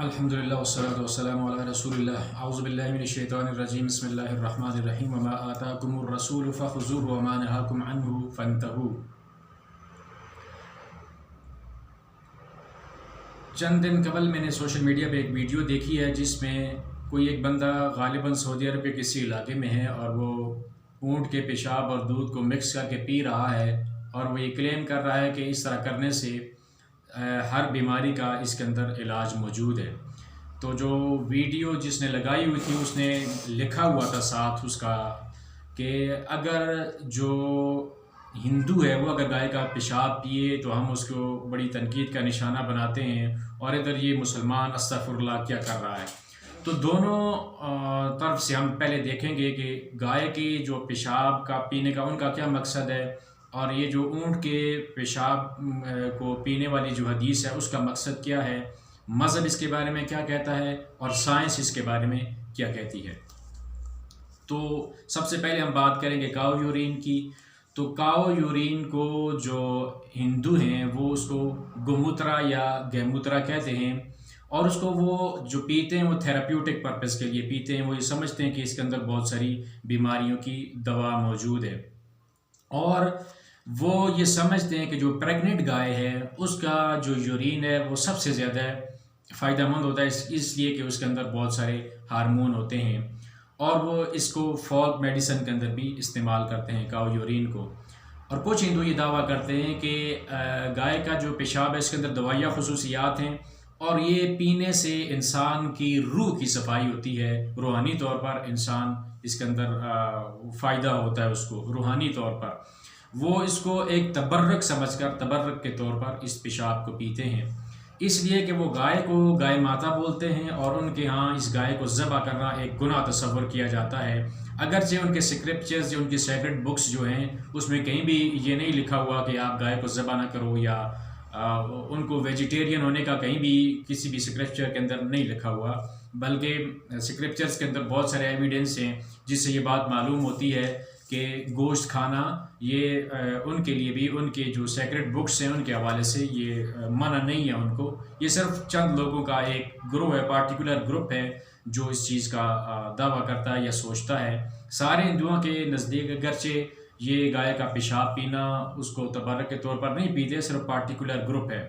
الحمد للہ والصلاة والسلام علی رسول اللہ. اعوذ باللہ من الشیطان الرجیم. بسم اللہ الرحمن الرحیم. وما آتاکم الرسول فخذوه وما نهاکم عنه فانتهوا. چند دن قبل میں نے سوشل میڈیا پہ ایک ویڈیو دیکھی ہے جس میں کوئی ایک بندہ غالباً سعودی عرب کے کسی علاقے میں ہے اور وہ اونٹ کے پیشاب اور دودھ کو مکس کر کے پی رہا ہے اور وہ یہ کلیم کر رہا ہے کہ اس طرح کرنے سے ہر بیماری کا اس کے اندر علاج موجود ہے۔ تو جو ویڈیو جس نے لگائی ہوئی تھی، اس نے لکھا ہوا تھا ساتھ اس کا کہ اگر جو ہندو ہے، وہ اگر گائے کا پیشاب پیے تو ہم اس کو بڑی تنقید کا نشانہ بناتے ہیں اور ادھر یہ مسلمان استغفر اللہ کیا کر رہا ہے۔ تو دونوں طرف سے ہم پہلے دیکھیں گے کہ گائے کی جو پیشاب کا پینے کا، ان کا کیا مقصد ہے؟ اور یہ جو اونٹ کے پیشاب کو پینے والی جو حدیث ہے، اس کا مقصد کیا ہے؟ مذہب اس کے بارے میں کیا کہتا ہے اور سائنس اس کے بارے میں کیا کہتی ہے؟ تو سب سے پہلے ہم بات کریں گے کاؤ یورین کی۔ تو کاؤ یورین کو جو ہندو ہیں، وہ اس کو گموترا یا گہموترا کہتے ہیں۔ اور اس کو وہ جو پیتے ہیں، وہ تھراپیوٹک پرپز کے لیے پیتے ہیں۔ وہ یہ سمجھتے ہیں کہ اس کے اندر بہت ساری بیماریوں کی دوا موجود ہے۔ اور وہ یہ سمجھتے ہیں کہ جو پریگننٹ گائے ہے، اس کا جو یورین ہے، وہ سب سے زیادہ فائدہ مند ہوتا ہے۔ اس اس لیے کہ اس کے اندر بہت سارے ہارمون ہوتے ہیں۔ اور وہ اس کو فوک میڈیسن کے اندر بھی استعمال کرتے ہیں، کاؤ یورین کو۔ اور کچھ ہندو یہ دعویٰ کرتے ہیں کہ گائے کا جو پیشاب ہے، اس کے اندر دوائیاں خصوصیات ہیں۔ اور یہ پینے سے انسان کی روح کی صفائی ہوتی ہے۔ روحانی طور پر انسان اس کے اندر فائدہ ہوتا ہے اس کو، روحانی طور پر۔ وہ اس کو ایک تبرک سمجھ کر، تبرک کے طور پر اس پیشاب کو پیتے ہیں۔ اس لیے کہ وہ گائے کو گائے ماتا بولتے ہیں اور ان کے ہاں اس گائے کو ذبح کرنا ایک گناہ تصور کیا جاتا ہے۔ اگرچہ ان کے سکرپچرز یا ان کی سیکرٹ بکس جو ہیں، اس میں کہیں بھی یہ نہیں لکھا ہوا کہ آپ گائے کو ذبح نہ کرو یا ان کو ویجیٹیرین ہونے کا کہیں بھی کسی بھی سکرپچر کے اندر نہیں لکھا ہوا۔ بلکہ سکرپچرز کے اندر بہت سارے ایویڈنس ہیں، جس سے یہ بات معلوم ہوتی ہے کہ گوشت کھانا یہ ان کے لیے بھی، ان کے جو سیکرٹ بکس ہیں، ان کے حوالے سے یہ منع نہیں ہے ان کو۔ یہ صرف چند لوگوں کا ایک گروہ ہے پارٹیکولر گروپ ہے، جو اس چیز کا دعویٰ کرتا ہے یا سوچتا ہے۔ سارے ہندوؤں کے نزدیک اگرچہ یہ گائے کا پیشاب پینا اس کو تبرک کے طور پر نہیں پیتے، صرف پارٹیکولر گروپ ہے۔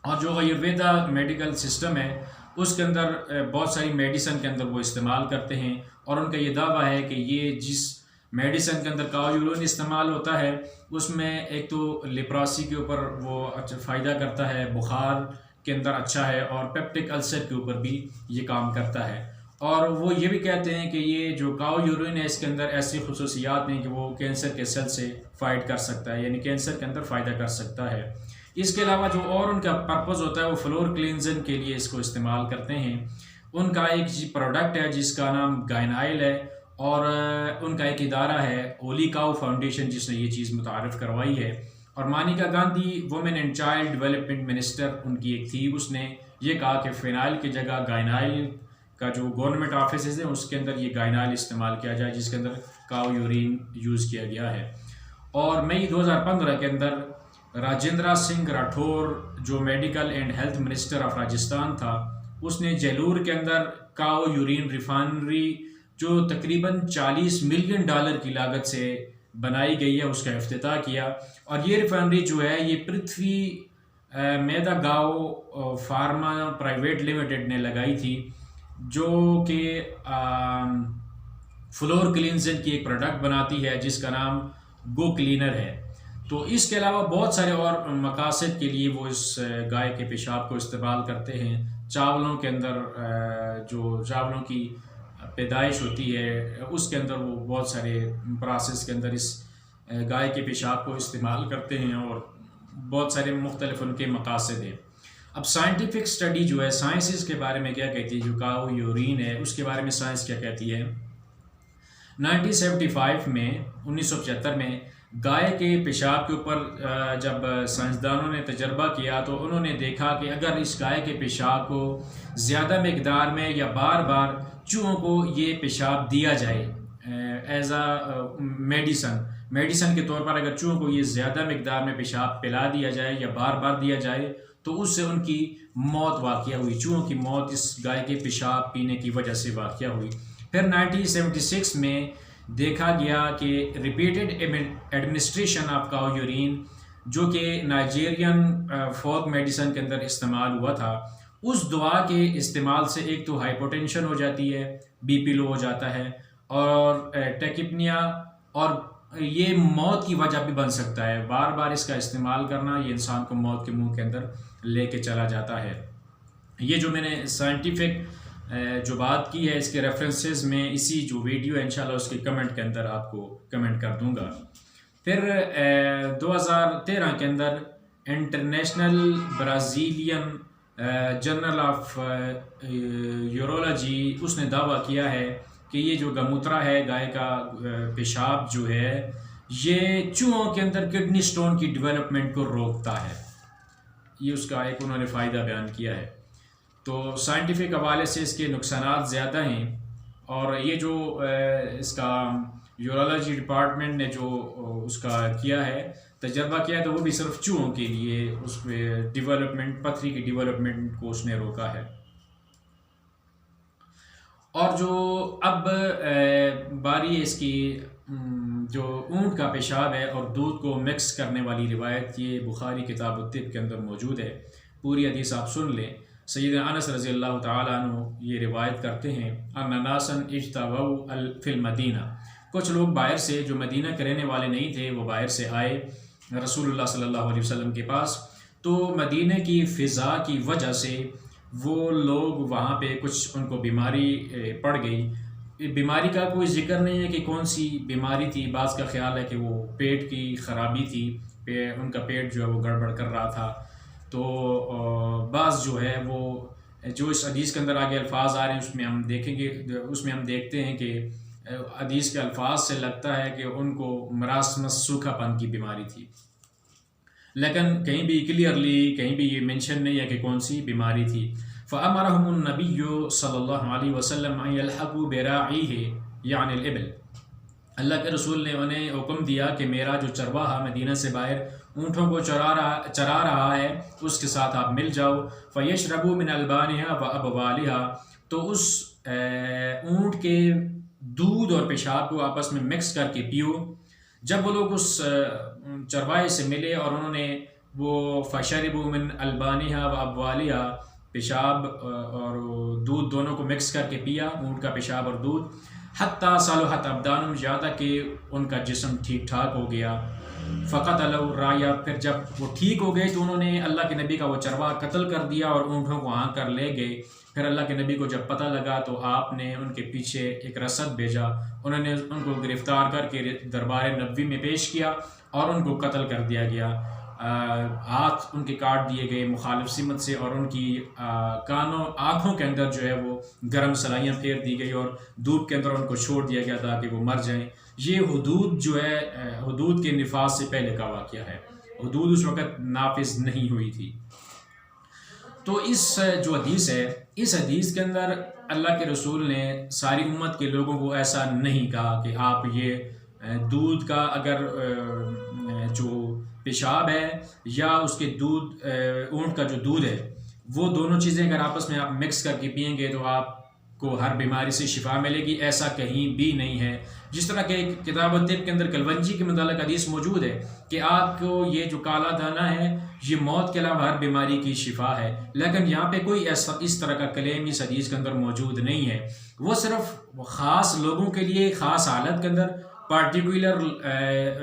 اور جو آیورویدا میڈیکل سسٹم ہے، اس کے اندر بہت ساری میڈیسن کے اندر وہ استعمال کرتے ہیں۔ اور ان کا یہ دعویٰ ہے کہ یہ جس میڈیسن کے اندر کاؤ یورین استعمال ہوتا ہے، اس میں ایک تو لپراسی کے اوپر وہ اچھا فائدہ کرتا ہے، بخار کے اندر اچھا ہے، اور پیپٹک السر کے اوپر بھی یہ کام کرتا ہے۔ اور وہ یہ بھی کہتے ہیں کہ یہ جو کاؤ یورین ہے، اس کے اندر ایسی خصوصیات ہیں کہ وہ کینسر کے سیل سے فائٹ کر سکتا ہے یعنی کینسر کے اندر فائدہ کر سکتا ہے۔ اس کے علاوہ جو اور ان کا پرپز ہوتا ہے، وہ فلور کلینزن کے لیے اس کو استعمال کرتے ہیں۔ ان کا ایک جی پروڈکٹ ہے، جس کا نام گائنائل ہے۔ اور ان کا ایک ادارہ ہے اولی کاؤ فاؤنڈیشن جس نے یہ چیز متعارف کروائی ہے۔ اور Maneka Gandhi women and child development minister ان کی ایک تھی اس نے یہ کہا کہ فینائل کی جگہ گائنائل کا جو گورنمنٹ آفیسز ہیں، اس کے اندر یہ گائنائل استعمال کیا جائے، جس کے اندر کاؤ یورین یوز کیا گیا ہے۔ اور مئی دو ہزار پندرہ کے اندر راجندرا سنگھ راٹھور، جو medical and health minister of Rajasthan تھا، اس نے جیلور کے اندر کاؤ یورین ریفائنری جو تقریباً چالیس ملین ڈالر کی لاگت سے بنائی گئی ہے، اس کا افتتاح کیا۔ اور یہ ریفائنری جو ہے، یہ پرتھوی میدا گاؤ فارما پرائیویٹ لمیٹڈ نے لگائی تھی، جو کہ فلور کلینزن کی ایک پروڈکٹ بناتی ہے، جس کا نام گو کلینر ہے۔ تو اس کے علاوہ بہت سارے اور مقاصد کے لیے وہ اس گائے کے پیشاب کو استعمال کرتے ہیں۔ چاولوں کے اندر جو چاولوں کی پیدائش ہوتی ہے، اس کے اندر وہ بہت سارے پراسس کے اندر اس گائے کے پیشاب کو استعمال کرتے ہیں اور بہت سارے مختلف ان کے مقاصد ہیں۔ اب سائنٹیفک اسٹڈی جو ہے سائنسز کے بارے میں کیا کہتی ہے؟ جو کاؤ یورین ہے، اس کے بارے میں سائنس کیا کہتی ہے؟ نائنٹین سیونٹی فائیو میں، انیس سو پچہتر میں گائے کے پیشاب کے اوپر جب سائنسدانوں نے تجربہ کیا تو انہوں نے دیکھا کہ اگر اس گائے کے پیشاب کو زیادہ مقدار میں یا بار بار چوہوں کو یہ پیشاب دیا جائے ایز اے میڈیسن میڈیسن کے طور پر اگر چوہوں کو یہ زیادہ مقدار میں پیشاب پلا دیا جائے یا بار بار دیا جائے تو اس سے ان کی موت واقعہ ہوئی، چوہوں کی موت اس گائے کے پیشاب پینے کی وجہ سے واقعہ ہوئی۔ پھر نائنٹین سیونٹی سکس میں دیکھا گیا کہ repeated administration of cow urine, جو کہ نائجیرین فوک میڈیسن کے اندر استعمال ہوا تھا، اس دعا کے استعمال سے ایک تو ہائپوٹینشن ہو جاتی ہے بی پی لو ہو جاتا ہے، اور ٹیکپنیا اور یہ موت کی وجہ بھی بن سکتا ہے۔ بار بار اس کا استعمال کرنا یہ انسان کو موت کے منہ کے اندر لے کے چلا جاتا ہے۔ یہ جو میں نے سائنٹیفک جو بات کی ہے اس کے ریفرنسز میں، اسی جو ویڈیو ہے، انشاءاللہ اس کے کمنٹ کے اندر آپ کو کمنٹ کر دوں گا۔ پھر دو ہزار تیرہ کے اندر international Brazilian journal of urology اس نے دعویٰ کیا ہے کہ یہ جو گموترا ہے، گائے کا پیشاب جو ہے، یہ چوہوں کے اندر کڈنی سٹون کی ڈیولپمنٹ کو روکتا ہے۔ یہ اس کا ایک انہوں نے فائدہ بیان کیا ہے۔ تو سائنٹیفک حوالے سے اس کے نقصانات زیادہ ہیں اور یہ جو اس کا یورولوجی ڈپارٹمنٹ نے جو اس کا کیا ہے، تجربہ کیا ہے، تو وہ بھی صرف چوہوں کے لیے اس میں ڈیولپمنٹ پتھری کی ڈیولپمنٹ کو اس نے روکا ہے۔ اور جو اب باری اس کی جو اونٹ کا پیشاب ہے اور دودھ کو مکس کرنے والی روایت، یہ بخاری کتاب الطب کے اندر موجود ہے۔ پوری حدیث آپ سن لیں۔ سید انس رضی اللہ تعالیٰ عنہ یہ روایت کرتے ہیں اناسن اجتاو الفی المدینہ۔ کچھ لوگ باہر سے جو مدینہ کے رہنے والے نہیں تھے، وہ باہر سے آئے رسول اللہ صلی اللہ علیہ وسلم کے پاس۔ تو مدینہ کی فضا کی وجہ سے وہ لوگ وہاں پہ کچھ ان کو بیماری پڑ گئی۔ بیماری کا کوئی ذکر نہیں ہے کہ کون سی بیماری تھی۔ بعض کا خیال ہے کہ وہ پیٹ کی خرابی تھی ان کا پیٹ جو ہے وہ گڑبڑ کر رہا تھا۔ تو بعض جو ہے وہ جو اس حدیث کے اندر آگے الفاظ آ رہے ہیں، اس میں ہم دیکھیں گے، اس میں ہم دیکھتے ہیں کہ حدیث کے الفاظ سے لگتا ہے کہ ان کو مراسمت سوکھا پن کی بیماری تھی۔ لیکن کہیں بھی کلیئرلی کہیں بھی یہ مینشن نہیں ہے کہ کون سی بیماری تھی۔ فَأَمَرَهُمُ النَّبِيُّ صلی اللہ علیہ وسلم عَنْ يَلْحَقُوا بِرَاعِهِ یعنی الْإِبِلِ۔ اللہ کے رسول نے انہیں حکم دیا کہ میرا جو چرواہا مدینہ سے باہر اونٹوں کو چرا رہا چرا رہا ہے، اس کے ساتھ آپ مل جاؤ۔ فَيَشْرَبُوا مِنْ أَلْبَانِهَا وَأَبْوَالِهَا۔ تو اس اونٹ کے دودھ اور پیشاب کو آپس میں مکس کر کے پیو۔ جب وہ لوگ اس چروائے سے ملے اور انہوں نے وہ فشرب من البانیہ و ابوالیہ پیشاب اور دودھ دونوں کو مکس کر کے پیا، اونٹ کا پیشاب اور دودھ۔ حتیٰ صالحت ابدان زیادہ کہ ان کا جسم ٹھیک ٹھاک ہو گیا۔ فقط رایا پھر جب وہ ٹھیک ہو گئے تو انہوں نے اللہ کے نبی کا وہ چروا قتل کر دیا اور اونٹوں کو آ کر لے گئے۔ پھر اللہ کے نبی کو جب پتہ لگا تو آپ نے ان کے پیچھے ایک رسد بھیجا۔ انہوں نے ان کو گرفتار کر کے دربار نبوی میں پیش کیا اور ان کو قتل کر دیا گیا۔ ہاتھ ان کے کاٹ دیے گئے مخالف سمت سے اور ان کی کانوں، آنکھوں کے اندر جو ہے وہ گرم سلائیاں پھیر دی گئی اور دودھ کے اندر ان کو چھوڑ دیا گیا تاکہ وہ مر جائیں۔ یہ حدود جو ہے حدود کے نفاذ سے پہلے کا واقعہ ہے۔ حدود اس وقت نافذ نہیں ہوئی تھی۔ تو اس جو حدیث ہے، اس حدیث کے اندر اللہ کے رسول نے ساری امت کے لوگوں کو ایسا نہیں کہا کہ آپ یہ دودھ کا اگر جو پیشاب ہے یا اس کے دودھ اونٹ کا جو دودھ ہے، وہ دونوں چیزیں اگر آپس میں آپ مکس کر کے پئیں گے تو آپ کو ہر بیماری سے شفا ملے گی، ایسا کہیں بھی نہیں ہے۔ جس طرح کہ کتاب الطب کے اندر کلونجی کے متعلق حدیث موجود ہے کہ آپ کو یہ جو کالا دانہ ہے، یہ موت کے علاوہ ہر بیماری کی شفا ہے۔ لیکن یہاں پہ کوئی ایسا اس طرح کا کلیم اس حدیث کے اندر موجود نہیں ہے۔ وہ صرف خاص لوگوں کے لیے، خاص حالت کے اندر پارٹیکولر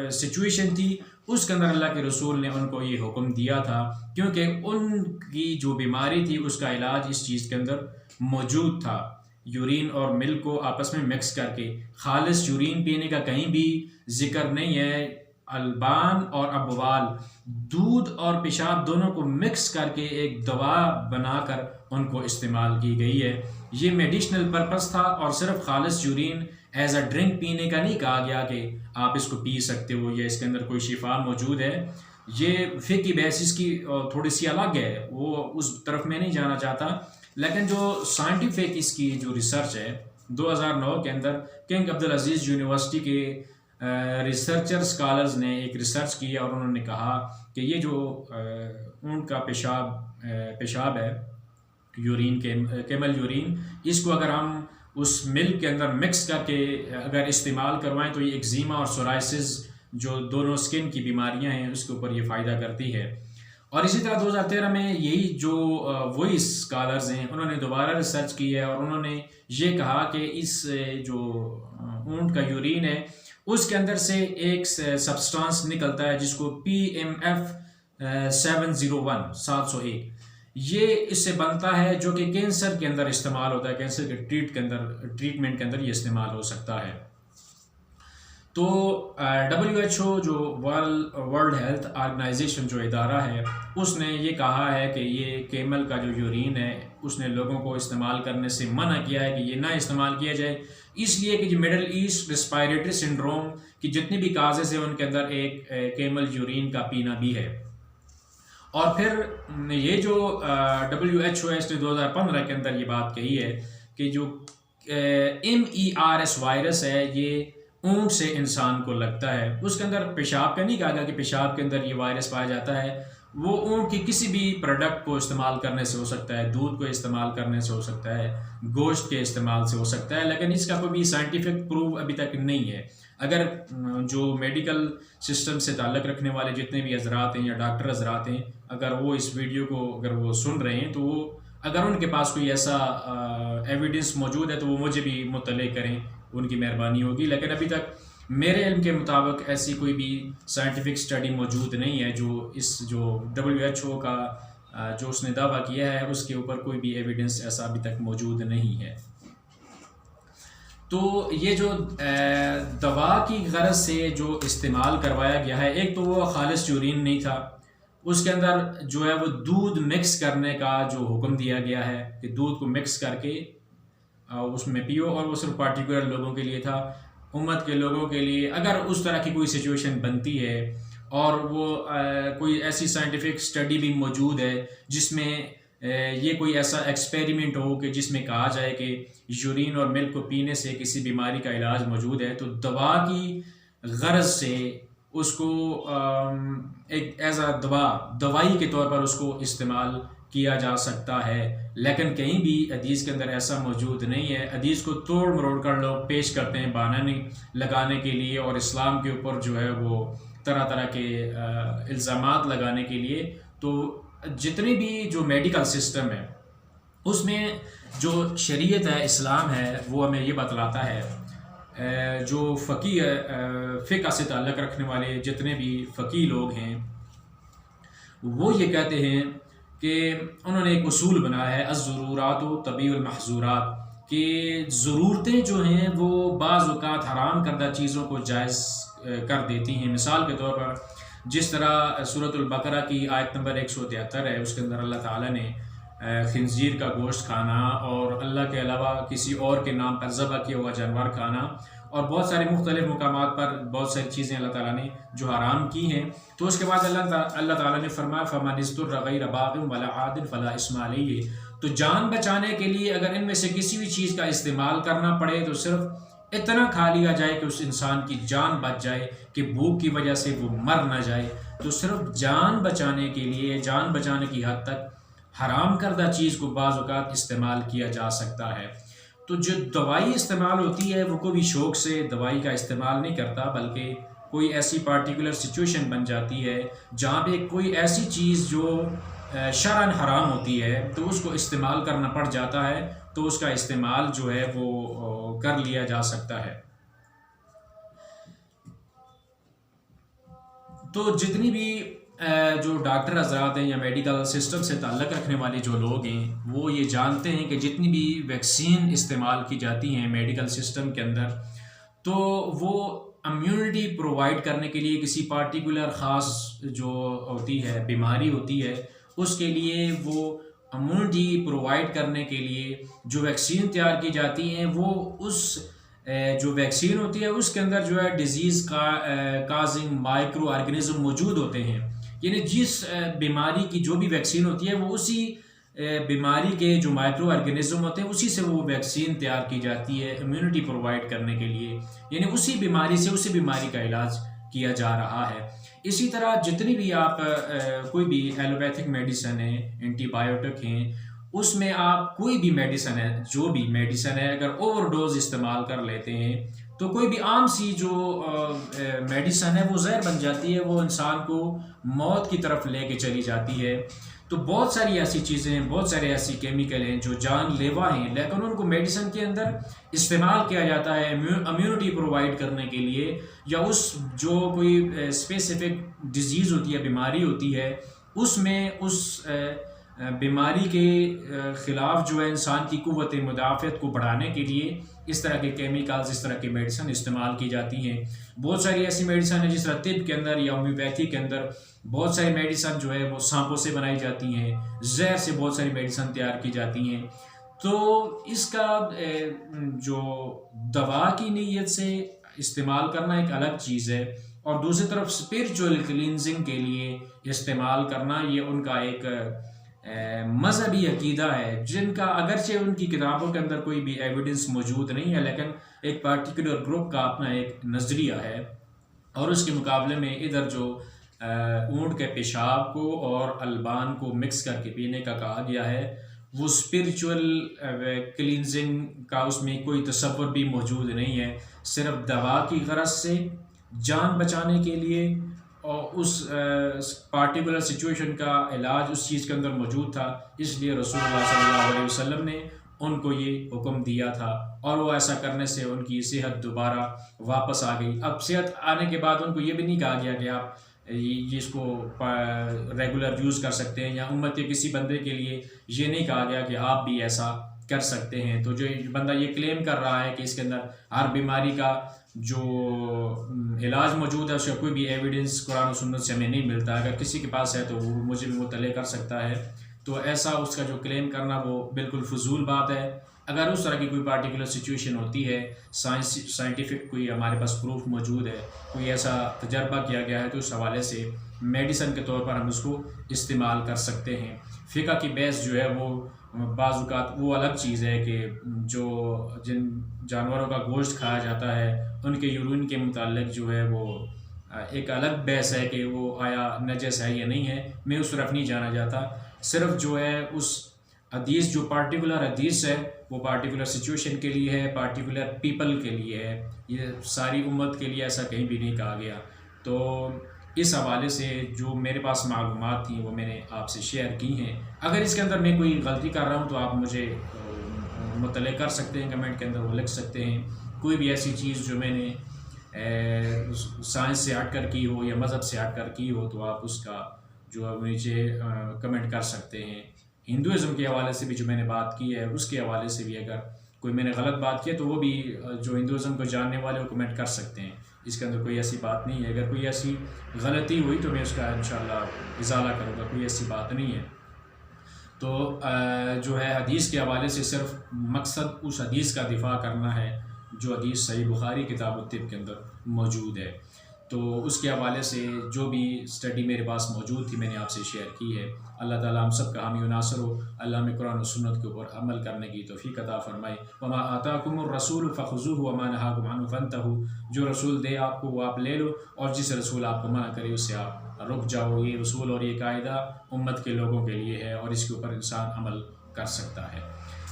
سچویشن تھی۔ اس کے اندر اللہ کے رسول نے ان کو یہ حکم دیا تھا، کیونکہ ان کی جو بیماری تھی، اس کا علاج اس چیز کے اندر موجود تھا۔ یورین اور ملک کو آپس میں مکس کر کے۔ خالص یورین پینے کا کہیں بھی ذکر نہیں ہے۔ البان اور ابوال، دودھ اور پیشاب دونوں کو مکس کر کے ایک دوا بنا کر ان کو استعمال کی گئی ہے۔ یہ میڈیشنل پرپس تھا اور صرف خالص یورین ایز اے ڈرنک پینے کا نہیں کہا گیا کہ آپ اس کو پی سکتے ہو یا اس کے اندر کوئی شفا موجود ہے، یہ فقی بحث اس کی تھوڑی سی الگ ہے، وہ اس طرف میں نہیں جانا چاہتا۔ لیکن جو سائنٹیفک اس کی جو ریسرچ ہے، دو ہزار نو کے اندر کنگ عبدالعزیز یونیورسٹی کے ریسرچر اسکالرز نے ایک ریسرچ کی اور انہوں نے کہا کہ یہ جو اونٹ کا پیشاب پیشاب ہے، یورین کیمل یورین، اس کو اگر ہم اس ملک کے اندر مکس کر کے اگر استعمال کروائیں تو یہ ایکزیما اور سورائسز جو دونوں اسکن کی بیماریاں ہیں، اس کے اوپر یہ فائدہ کرتی ہے۔ اور اسی طرح دو ہزار تیرہ میں یہی جو وہی اسکالرز ہیں، انہوں نے دوبارہ ریسرچ کی ہے اور انہوں نے یہ کہا کہ اس جو اونٹ کا یورین ہے، اس کے اندر سے ایک سبسٹانس نکلتا ہے جس کو P M F seven zero one سات سو ایک۔ یہ اس سے بنتا ہے جو کہ کینسر کے اندر استعمال ہوتا ہے کینسر کے ٹریٹ کے اندر ٹریٹمنٹ کے اندر یہ استعمال ہو سکتا ہے۔ تو ڈبلیو ایچ او جو ورلڈ ہیلتھ آرگنائزیشن جو ادارہ ہے، اس نے یہ کہا ہے کہ یہ کیمل کا جو یورین ہے، اس نے لوگوں کو استعمال کرنے سے منع کیا ہے کہ یہ نہ استعمال کیا جائے۔ اس لیے کہ جو مڈل ایسٹ رسپائریٹری سنڈروم کی جتنی بھی کازز ہیں، ان کے اندر ایک کیمل یورین کا پینا بھی ہے۔ اور پھر یہ جو ڈبلیو ایچ او ایس نے دو ہزار پندرہ کے اندر یہ بات کہی ہے کہ جو M E R S virus ہے، یہ اونٹ سے انسان کو لگتا ہے۔ اس کے اندر پیشاب کا نہیں کہا گیا کہ پیشاب کے اندر یہ وائرس پایا جاتا ہے۔ وہ اونٹ کی کسی بھی پروڈکٹ کو استعمال کرنے سے ہو سکتا ہے، دودھ کو استعمال کرنے سے ہو سکتا ہے، گوشت کے استعمال سے ہو سکتا ہے، لیکن اس کا کوئی بھی سائنٹیفک پروف ابھی تک نہیں ہے۔ اگر جو میڈیکل سسٹم سے تعلق رکھنے والے جتنے بھی حضرات ہیں یا ڈاکٹر حضرات ہیں اگر وہ اس ویڈیو کو اگر وہ سن رہے ہیں تو وہ اگر ان کے پاس کوئی ایسا ایویڈنس موجود ہے تو وہ مجھے بھی مطلع کریں، ان کی مہربانی ہوگی۔ لیکن ابھی تک میرے علم کے مطابق ایسی کوئی بھی سائنٹیفک اسٹڈی موجود نہیں ہے جو اس، جو ڈبلیو ایچ او کا جو اس نے دعویٰ کیا ہے، اس کے اوپر کوئی بھی ایویڈنس ایسا ابھی تک موجود نہیں ہے۔ تو یہ جو دوا کی غرض سے جو استعمال کروایا گیا ہے، ایک تو وہ خالص یورین نہیں تھا اس کے اندر جو ہے وہ دودھ مکس کرنے کا جو حکم دیا گیا ہے کہ دودھ کو مکس کر کے اس میں پیو، اور وہ صرف پارٹیکولر لوگوں کے لیے تھا، امت کے لوگوں کے لیے، اگر اس طرح کی کوئی سچویشن بنتی ہے، اور وہ کوئی ایسی سائنٹیفک اسٹڈی بھی موجود ہے جس میں یہ کوئی ایسا ایکسپیریمنٹ ہو کہ جس میں کہا جائے کہ یورین اور ملک کو پینے سے کسی بیماری کا علاج موجود ہے، تو دوا کی غرض سے اس کو ایک ایز اے دوا، دوائی کے طور پر اس کو استعمال کیا جا سکتا ہے۔ لیکن کہیں بھی حدیث کے اندر ایسا موجود نہیں ہے۔ حدیث کو توڑ مروڑ کر لوگ پیش کرتے ہیں بانانی لگانے کے لیے اور اسلام کے اوپر جو ہے وہ طرح طرح کے الزامات لگانے کے لیے۔ تو جتنے بھی جو میڈیکل سسٹم ہے، اس میں جو شریعت ہے، اسلام ہے، وہ ہمیں یہ بتلاتا ہے جو فقی فقہ سے تعلق رکھنے والے جتنے بھی فقی لوگ ہیں، وہ یہ کہتے ہیں کہ انہوں نے ایک اصول بنایا ہے، الضرورات و طبی المحضورات کہ ضرورتیں جو ہیں، وہ بعض اوقات حرام کردہ چیزوں کو جائز کر دیتی ہیں۔ مثال کے طور پر، جس طرح صورت البقرہ کی آیت نمبر ایک سو تہتر ہے، اس کے اندر اللہ تعالیٰ نے خنزیر کا گوشت کھانا اور اللہ کے علاوہ کسی اور کے نام پر ذبح کیا ہوا جانور کھانا اور بہت سارے مختلف مقامات پر بہت ساری چیزیں اللہ تعالیٰ نے جو حرام کی ہیں۔ تو اس کے بعد اللہ تعالیٰ اللہ تعالیٰ نے فرمایا فما نصر الرغیر باغم ولا عادن فلاں علیہ تو جان بچانے کے لیے اگر ان میں سے کسی بھی چیز کا استعمال کرنا پڑے تو صرف اتنا کھا لیا جائے کہ اس انسان کی جان بچ جائے، کہ بھوک کی وجہ سے وہ مر نہ جائے۔ تو صرف جان بچانے کے لیے، جان بچانے کی حد تک حرام کردہ چیز کو بعض اوقات استعمال کیا جا سکتا ہے۔ تو جو دوائی استعمال ہوتی ہے، وہ کوئی بھی شوق سے دوائی کا استعمال نہیں کرتا، بلکہ کوئی ایسی پارٹیکولر سچویشن بن جاتی ہے جہاں پہ کوئی ایسی چیز جو شرعن حرام ہوتی ہے، تو اس کو استعمال کرنا پڑ جاتا ہے، تو اس کا استعمال جو ہے وہ کر لیا جا سکتا ہے۔ تو جتنی بھی جو ڈاکٹر حضرات ہیں یا میڈیکل سسٹم سے تعلق رکھنے والے جو لوگ ہیں، وہ یہ جانتے ہیں کہ جتنی بھی ویکسین استعمال کی جاتی ہیں میڈیکل سسٹم کے اندر، تو وہ امیونٹی پرووائڈ کرنے کے لیے کسی پارٹیکولر خاص جو ہوتی ہے، بیماری ہوتی ہے، اس کے لیے وہ امیونٹی پرووائڈ کرنے کے لیے جو ویکسین تیار کی جاتی ہیں، وہ اس جو ویکسین ہوتی ہے، اس کے اندر جو ہے ڈیزیز کا کازنگ مائکرو آرگنزم موجود ہوتے ہیں۔ یعنی جس بیماری کی جو بھی ویکسین ہوتی ہے وہ اسی بیماری کے جو مائکرو آرگنزم ہوتے ہیں اسی سے وہ ویکسین تیار کی جاتی ہے امیونٹی پرووائڈ کرنے کے لیے۔ یعنی اسی بیماری سے اسی بیماری کا علاج کیا جا رہا ہے۔ اسی طرح جتنی بھی آپ کوئی بھی ایلوپیتھک میڈیسن ہے اینٹی بایوٹک ہیں، اس میں آپ کوئی بھی میڈیسن ہے، جو بھی میڈیسن ہے، اگر اوور ڈوز استعمال کر لیتے ہیں، تو کوئی بھی عام سی جو میڈیسن ہے، وہ زہر بن جاتی ہے، وہ انسان کو موت کی طرف لے کے چلی جاتی ہے۔ تو بہت ساری ایسی چیزیں ہیں بہت سارے ایسی کیمیکل ہیں جو جان لیوا ہیں۔ لیکن ان کو میڈیسن کے اندر استعمال کیا جاتا ہے امیونٹی پرووائڈ کرنے کے لیے، یا اس جو کوئی اسپیسیفک ڈیزیز ہوتی ہے، بیماری ہوتی ہے، اس میں اس بیماری کے خلاف جو ہے انسان کی قوت مدافعت کو بڑھانے کے لیے اس طرح کے کیمیکلز اس طرح کی میڈیسن استعمال کی جاتی ہیں۔ بہت ساری ایسی میڈیسن ہیں جس طرح طب کے اندر یا ہومیوپیتھی کے اندر بہت ساری میڈیسن جو ہے وہ سانپوں سے بنائی جاتی ہیں۔ زہر سے بہت ساری میڈیسن تیار کی جاتی ہیں۔ تو اس کا جو دوا کی نیت سے استعمال کرنا ایک الگ چیز ہے۔ اور دوسری طرف اسپرچل کلینزنگ کے لیے استعمال کرنا یہ ان کا ایک مذہبی عقیدہ ہے، جن کا اگرچہ ان کی کتابوں کے اندر کوئی بھی ایویڈنس موجود نہیں ہے، لیکن ایک پارٹیکولر گروپ کا اپنا ایک نظریہ ہے اور اس کے مقابلے میں ادھر جو اونٹ کے پیشاب کو اور البان کو مکس کر کے پینے کا کہا گیا ہے، وہ اسپرچول کلینزنگ کا اس میں کوئی تصور بھی موجود نہیں ہے، صرف دوا کی غرض سے جان بچانے کے لیے اور اس پارٹیکولر سچویشن کا علاج اس چیز کے اندر موجود تھا، اس لیے رسول اللہ صلی اللہ علیہ وسلم نے ان کو یہ حکم دیا تھا اور وہ ایسا کرنے سے ان کی صحت دوبارہ واپس آ گئی۔ اب صحت آنے کے بعد ان کو یہ بھی نہیں کہا گیا کہ آپ اس کو ریگولر یوز کر سکتے ہیں یا امت کے کسی بندے کے لیے یہ نہیں کہا گیا کہ آپ بھی ایسا کر سکتے ہیں۔ تو جو بندہ یہ کلیم کر رہا ہے کہ اس کے اندر ہر بیماری کا جو علاج موجود ہے، اس کا کوئی بھی ایویڈنس قرآن و سنت سے ہمیں نہیں ملتا۔ اگر کسی کے پاس ہے تو وہ مجھے بھی مطلع کر سکتا ہے۔ تو ایسا اس کا جو کلیم کرنا وہ بالکل فضول بات ہے۔ اگر اس طرح کی کوئی پارٹیکولر سچویشن ہوتی ہے سائنس سائنٹیفک کوئی ہمارے پاس پروف موجود ہے، کوئی ایسا تجربہ کیا گیا ہے تو اس حوالے سے میڈیسن کے طور پر ہم اس کو استعمال کر سکتے ہیں۔ فقہ کی بیس جو ہے وہ بعض اوقات وہ الگ چیز ہے کہ جو جن جانوروں کا گوشت کھایا جاتا ہے ان کے یورین کے متعلق جو ہے وہ ایک الگ بحث ہے کہ وہ آیا نجس ہے یا نہیں ہے، میں اس طرف نہیں جانا جاتا۔ صرف جو ہے اس حدیث، جو پارٹیکولر حدیث ہے، وہ پارٹیکولر سچویشن کے لیے ہے پارٹیکولر پیپل کے لیے ہے۔ یہ ساری امت کے لیے ایسا کہیں بھی نہیں کہا گیا۔ تو اس حوالے سے جو میرے پاس معلومات تھیں، وہ میں نے آپ سے شیئر کی ہیں۔ اگر اس کے اندر میں کوئی غلطی کر رہا ہوں تو آپ مجھے مطلع کر سکتے ہیں، کمنٹ کے اندر وہ لکھ سکتے ہیں۔ کوئی بھی ایسی چیز جو میں نے سائنس سے ہٹ کر کی ہو یا مذہب سے ہٹ کر کی ہو تو آپ اس کا جو نیچے کمنٹ کر سکتے ہیں۔ ہندوازم کے حوالے سے بھی جو میں نے بات کی ہے، اس کے حوالے سے بھی اگر کوئی میں نے غلط بات کی ہے تو وہ بھی جو ہندوازم کو جاننے والے وہ کمنٹ کر سکتے ہیں۔ اس کے اندر کوئی ایسی بات نہیں ہے۔ اگر کوئی ایسی غلطی ہوئی تو میں اس کا انشاءاللہ ازالہ کروں گا، کوئی ایسی بات نہیں ہے۔ تو جو ہے حدیث کے حوالے سے صرف مقصد اس حدیث کا دفاع کرنا ہے۔ جو حدیث صحیح بخاری کتاب الطب کے اندر موجود ہے۔ تو اس کے حوالے سے جو بھی اسٹڈی میرے پاس موجود تھی، میں نے آپ سے شیئر کی ہے۔ اللہ تعالیٰ ہم سب کا حامی و ناصر ہو۔ اللہ میں قرآن و سنت کے اوپر عمل کرنے کی توفیق عطا فرمائے۔ وما آتا کم الرسول فخو ہو امان حاکمان فنت ہو جو رسول دے آپ کو، وہ آپ لے لو۔ اور جس رسول آپ کو منع کرے، اس سے آپ رک جاؤ۔ یہ رسول اور یہ قاعدہ امت کے لوگوں کے لیے ہے اور اس کے اوپر انسان عمل کر سکتا ہے۔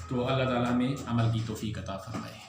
تو اللہ تعالیٰ میں عمل کی توفیق عطا فرمائے۔